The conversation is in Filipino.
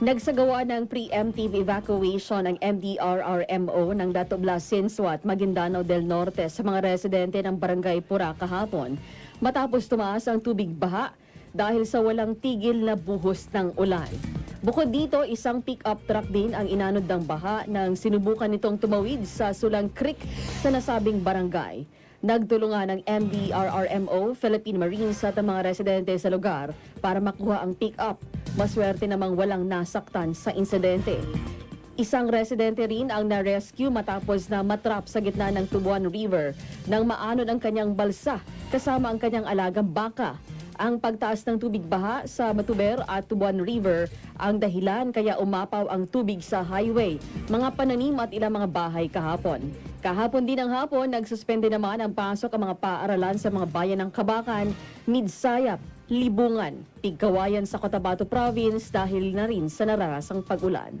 Nagsagawa ng preemptive evacuation ng MDRRMO ng Dato Blas Sinswat, Maguindanao del Norte sa mga residente ng Barangay Pura kahapon matapos tumaas ang tubig baha dahil sa walang tigil na buhos ng ulan. Bukod dito, isang pick-up truck din ang inanod ng baha nang sinubukan nitong tumawid sa Sulang Creek sa nasabing barangay. Nagtulungan ng MDRRMO, Philippine Marines at mga residente sa lugar para makuha ang pick-up. Maswerte namang walang nasaktan sa insidente. Isang residente rin ang na-rescue matapos na matrap sa gitna ng Tubuan River nang maanod ang kanyang balsa kasama ang kanyang alagang baka. Ang pagtaas ng tubig baha sa Matuber at Tubuan River ang dahilan kaya umapaw ang tubig sa highway, mga pananim at ilang mga bahay kahapon. Kahapon din ng hapon, nagsuspende naman ang pasok ang mga paaralan sa mga bayan ng Kabakan, Midsayap, Libungan, Tigkawayan sa Cotabato Province dahil na rin sa nararasang pag-ulan.